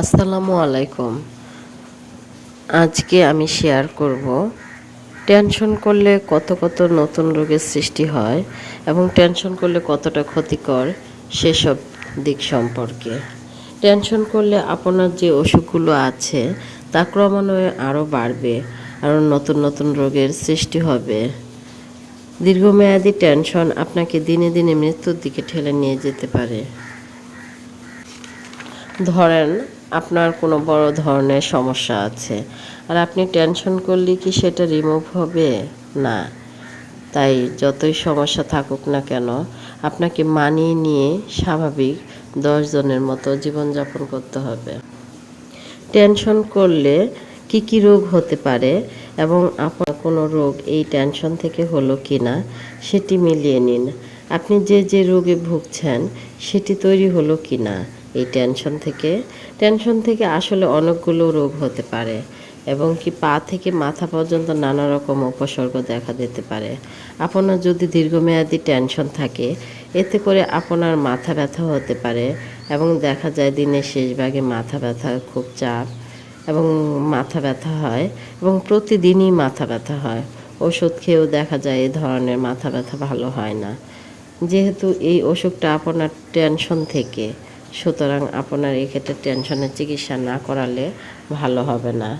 আসসালামু আলাইকুম। আজকে আমি শেয়ার করব টেনশন করলে কত কত নতুন রোগের সৃষ্টি হয় এবং টেনশন করলে কতটা ক্ষতিকর সেসব দিক সম্পর্কে। টেনশন করলে আপনার যে অসুখগুলো আছে, তা ক্রমান্বয়ে আরও বাড়বে আরও নতুন নতুন রোগের সৃষ্টি হবে। দীর্ঘমেয়াদী টেনশন আপনাকে দিনে দিনে মৃত্যুর দিকে ঠেলে নিয়ে যেতে পারে। ধরেন আপনার কোনো বড় ধরনের সমস্যা আছে? আর আপনি টেনশন করলে কি সেটা রিমুভ হবে? না। তাই যতই সমস্যা থাকুক না কেন, আপনাকে মানিয়ে নিয়ে স্বাভাবিক দশজনের মতো জীবনযাপন করতে হবে। টেনশন করলে কি কি রোগ হতে পারে এবং আপনার কোনো রোগ এই টেনশন থেকে হলো কি না সেটি মিলিয়ে নিন। আপনি যে যে রোগে ভুগছেন সেটি তৈরি হলো কি না এই টেনশন থেকে। টেনশন থেকে আসলে অনেকগুলো রোগ হতে পারে এবং কি পা থেকে মাথা পর্যন্ত নানা রকম উপসর্গ দেখা দিতে পারে। আপনার যদি দীর্ঘমেয়াদী টেনশন থাকে, এতে করে আপনার মাথা ব্যথা হতে পারে এবং দেখা যায় দিনের শেষ ভাগে মাথা ব্যথা খুব চাপ এবং মাথা ব্যথা হয় এবং প্রতিদিনই মাথা ব্যথা হয়। ওষুধ খেয়েও দেখা যায় এই ধরনের মাথা ব্যথা ভালো হয় না। যেহেতু এই অসুখটা আপনার টেনশন থেকে সুতরাং আপনার এক্ষেত্রে টেনশনের চিকিৎসা না করালে ভালো হবে না।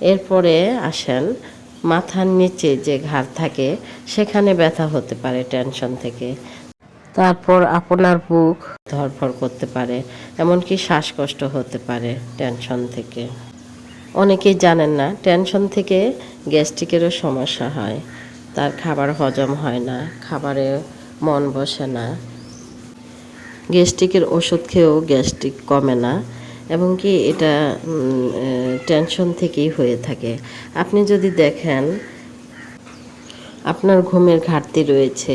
এরপরে আসেন, মাথার নিচে যে ঘাড় থাকে, সেখানে ব্যথা হতে পারে টেনশন থেকে। তারপর আপনার বুক ধরফর করতে পারে, এমনকি শ্বাসকষ্ট হতে পারে টেনশন থেকে। অনেকেই জানেন না, টেনশন থেকে গ্যাস্ট্রিকেরও সমস্যা হয়। তার খাবার হজম হয় না, খাবারে মন বসে না। গ্যাস্ট্রিকের ওষুধ খেয়েও গ্যাস্ট্রিক কমে না, এবং কি এটা টেনশন থেকেই হয়ে থাকে। আপনি যদি দেখেন, আপনার ঘুমের ঘাটতি রয়েছে,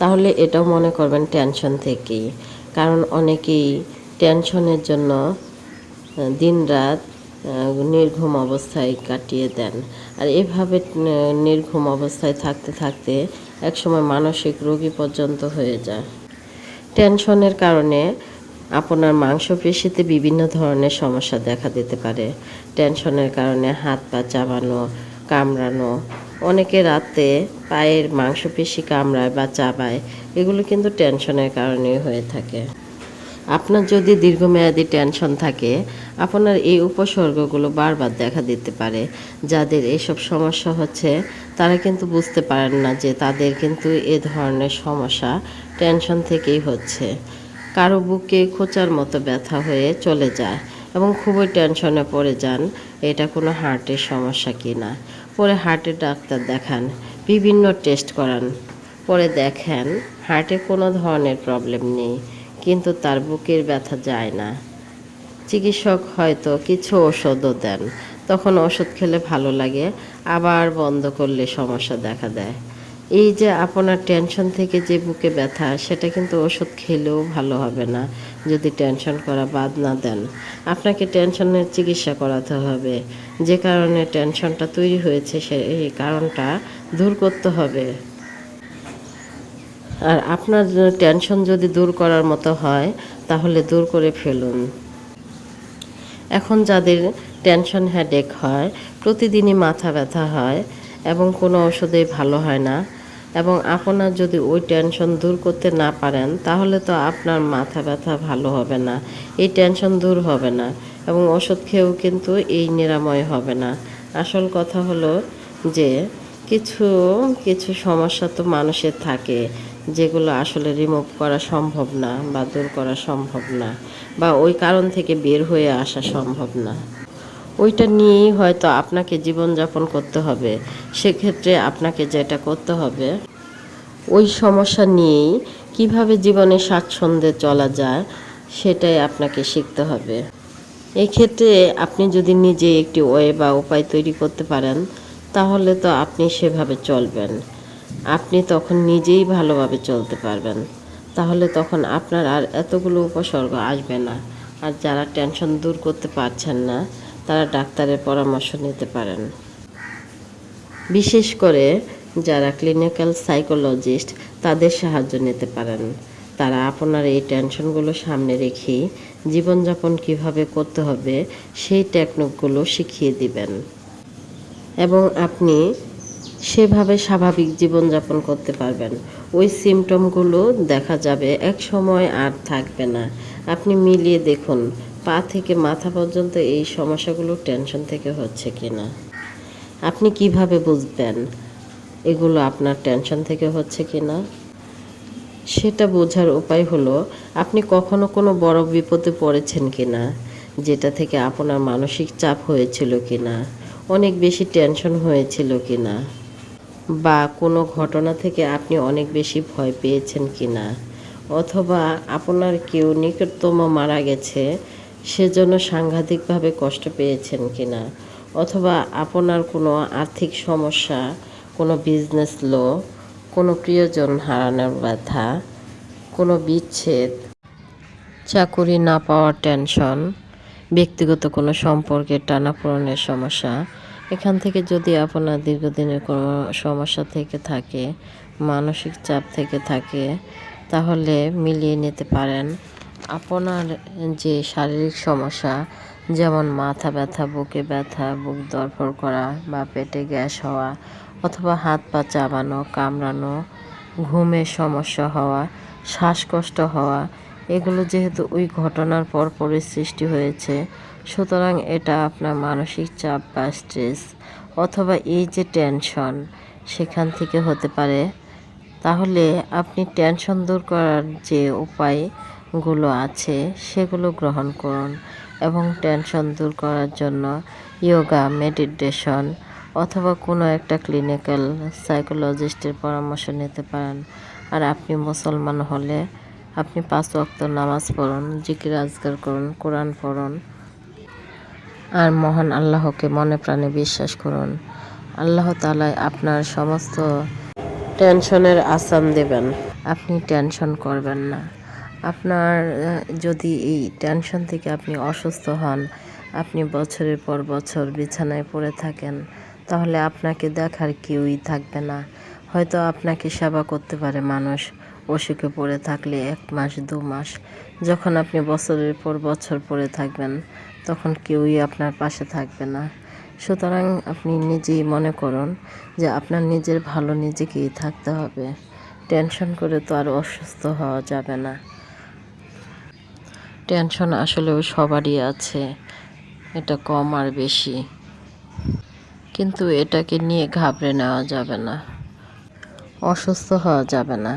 তাহলে এটাও মনে করবেন টেনশন থেকেই। কারণ অনেকেই টেনশনের জন্য দিন রাত নির্ঘুম অবস্থায় কাটিয়ে দেন। আর এভাবে নির্ঘুম অবস্থায় থাকতে থাকতে একসময় মানসিক রোগী পর্যন্ত হয়ে যায়। টেনশনের কারণে আপনার মাংসপেশিতে বিভিন্ন ধরনের সমস্যা দেখা দিতে পারে। টেনশনের কারণে হাত পা চাবানো, কামড়ানো, অনেকে রাতে পায়ের মাংসপেশি কামড়ায় বা চাবায়, এগুলো কিন্তু টেনশনের কারণেই হয়ে থাকে। আপনার যদি দীর্ঘমেয়াদী টেনশন থাকে, আপনার এই উপসর্গগুলো বারবার দেখা দিতে পারে। যাদের এইসব সমস্যা হচ্ছে, তারা কিন্তু বুঝতে পারেন না যে তাদের কিন্তু এ ধরনের সমস্যা টেনশন থেকেই হচ্ছে। কারও বুকে খোঁচার মতো ব্যথা হয়ে চলে যায় এবং খুবই টেনশনে পড়ে যান, এটা কোনো হার্টের সমস্যা কি না? পরে হার্টের ডাক্তার দেখান, বিভিন্ন টেস্ট করান, পরে দেখেন হার্টে কোনো ধরনের প্রবলেম নেই। কিন্তু তার বুকের ব্যথা যায় না। চিকিৎসক হয়তো কিছু ওষুধও দেন। তখন ওষুধ খেলে ভালো লাগে, আবার বন্ধ করলে সমস্যা দেখা দেয়। এই যে আপনার টেনশন থেকে যে বুকে ব্যথা, সেটা কিন্তু ওষুধ খেলেও ভালো হবে না, যদি টেনশন করা বাদ না দেন। আপনাকে টেনশনের চিকিৎসা করাতে হবে। যে কারণে টেনশনটা তৈরি হয়েছে, সে এই কারণটা দূর করতে হবে। আর আপনার টেনশন যদি দূর করার মতো হয়, তাহলে দূর করে ফেলুন। এখন যাদের টেনশন হেডেক হয়, প্রতিদিনই মাথা ব্যথা হয় এবং কোনো ওষুধেই ভালো হয় না এবং আপনার যদি ওই টেনশন দূর করতে না পারেন, তাহলে তো আপনার মাথা ব্যথা ভালো হবে না। এই টেনশন দূর হবে না এবং ওষুধ খেয়েও কিন্তু এই নিরাময় হবে না। আসল কথা হলো যে, কিছু কিছু সমস্যা তো মানুষের থাকে। যেগুলো আসলে রিমুভ করা সম্ভব না বা দূর করা সম্ভব না বা ওই কারণ থেকে বের হয়ে আসা সম্ভব না। ওইটা নিয়েই হয়তো আপনাকে জীবনযাপন করতে হবে। সেক্ষেত্রে আপনাকে যেটা করতে হবে, ওই সমস্যা নিয়েই কীভাবে জীবনে স্বাচ্ছন্দ্যে চলা যায় সেটাই আপনাকে শিখতে হবে। এক্ষেত্রে আপনি যদি নিজে একটি ওয়ে বা উপায় তৈরি করতে পারেন, তাহলে তো আপনি সেভাবে চলবেন। আপনি তখন নিজেই ভালোভাবে চলতে পারবেন। তাহলে তখন আপনার আর এতগুলো উপসর্গ আসবে না। আর যারা টেনশন দূর করতে পারছেন না, তারা ডাক্তারের পরামর্শ নিতে পারেন। বিশেষ করে যারা ক্লিনিক্যাল সাইকোলজিস্ট তাদের সাহায্য নিতে পারেন। তারা আপনার এই টেনশনগুলো সামনে রেখেই জীবনযাপন কীভাবে করতে হবে, সেই টেকনিকগুলো শিখিয়ে দিবেন। এবং আপনি সেভাবে স্বাভাবিক জীবনযাপন করতে পারবেন। ওই সিমটমগুলো দেখা যাবে, এক সময় আর থাকবে না। আপনি মিলিয়ে দেখুন, পা থেকে মাথা পর্যন্ত এই সমস্যাগুলো টেনশন থেকে হচ্ছে কি না আপনি কীভাবে বুঝবেন এগুলো আপনার টেনশন থেকে হচ্ছে কি না সেটা বোঝার উপায় হলো, আপনি কখনো কোনো বড় বিপদে পড়েছেন কি না যেটা থেকে আপনার মানসিক চাপ হয়েছিল কি না অনেক বেশি টেনশন হয়েছিল কিনা? বা কোনো ঘটনা থেকে আপনি অনেক বেশি ভয় পেয়েছেন কি না অথবা আপনার কেউ নিকটতম মারা গেছে, সেজন্য সাংঘাতিকভাবে কষ্ট পেয়েছেন কি না অথবা আপনার কোনো আর্থিক সমস্যা, কোনো বিজনেস লো কোনো প্রিয়জন হারানোর ব্যথা কোনো বিচ্ছেদ, চাকুরি না পাওয়ার টেনশন ব্যক্তিগত কোনো সম্পর্কের টানাপোড়েনের সমস্যা এখান থেকে যদি আপনার দীর্ঘদিনের কোনো সমস্যা থেকে থাকে, মানসিক চাপ থেকে থাকে, তাহলে মিলিয়ে নিতে পারেন। আপনার যে শারীরিক সমস্যা, যেমন মাথা ব্যথা, বুকে ব্যথা, বুক দরফর করা বা পেটে গ্যাস হওয়া অথবা হাত পা চাবানো, কামড়ানো, ঘুমের সমস্যা হওয়া, শ্বাসকষ্ট হওয়া, এগুলো যেহেতু ওই ঘটনার পরপরই সৃষ্টি হয়েছে সুতরাং এটা আপনার মানসিক চাপ বা স্ট্রেস অথবা এই যে টেনশন সেখান থেকে হতে পারে। তাহলে আপনি টেনশন দূর করার যে উপায়গুলো আছে সেগুলো গ্রহণ করুন এবং টেনশন দূর করার জন্য ইয়োগা মেডিটেশন অথবা কোনো একটা ক্লিনিক্যাল সাইকোলজিস্টের পরামর্শ নিতে পারেন। আর আপনি মুসলমান হলে আপনি পাঁচ ওয়াক্ত নামাজ পড়ুন, জিকির আজগার করুন, কোরআন পড়ুন। আর মহান আল্লাহকে মনে প্রাণে বিশ্বাস করুন। আল্লাহ তালায় আপনার সমস্ত টেনশনের আসাম দেবেন। আপনি টেনশন করবেন না। আপনার যদি এই টেনশন থেকে আপনি অসুস্থ হন, আপনি বছরের পর বছর বিছানায় পড়ে থাকেন, তাহলে আপনাকে দেখার কেউই থাকবে না। হয়তো আপনাকে সেবা করতে পারে মানুষ। অসুখে পড়ে থাকলে এক মাস, দু মাস, যখন আপনি বছরের পর বছর পড়ে থাকবেন, তখন কেউই আপনার পাশে থাকবে না। সুতরাং আপনি নিজেই মনে করুন যে আপনার নিজের ভালো নিজেকেই থাকতে হবে। টেনশন করে তো আর অসুস্থ হওয়া যাবে না। টেনশন আসলেও সবারই আছে, এটা কম আর বেশি। কিন্তু এটাকে নিয়ে ঘাবড়ে নেওয়া যাবে না। অসুস্থ হওয়া যাবে না।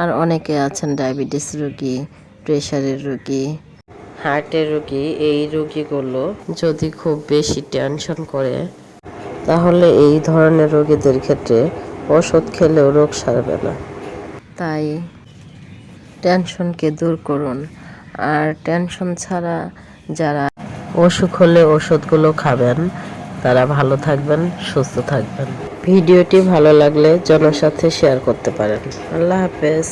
আর অনেকে আছেন ডায়াবেটিস রোগী প্রেশারের রোগী, হার্টের রোগী। এই রোগীগুলো যদি খুব বেশি টেনশন করে, তাহলে এই ধরনের রোগীদের ক্ষেত্রে ওষুধ খেলেও রোগ সারবে না। তাই টেনশনকে দূর করুন। আর টেনশন ছাড়া যারা অসুখ হলে ওষুধগুলো খাবেন তারা ভালো থাকবেন সুস্থ থাকবেন। ভিডিওটি ভালো লাগলে জনসাথে শেয়ার করতে পারেন। আল্লাহ হাফেজ।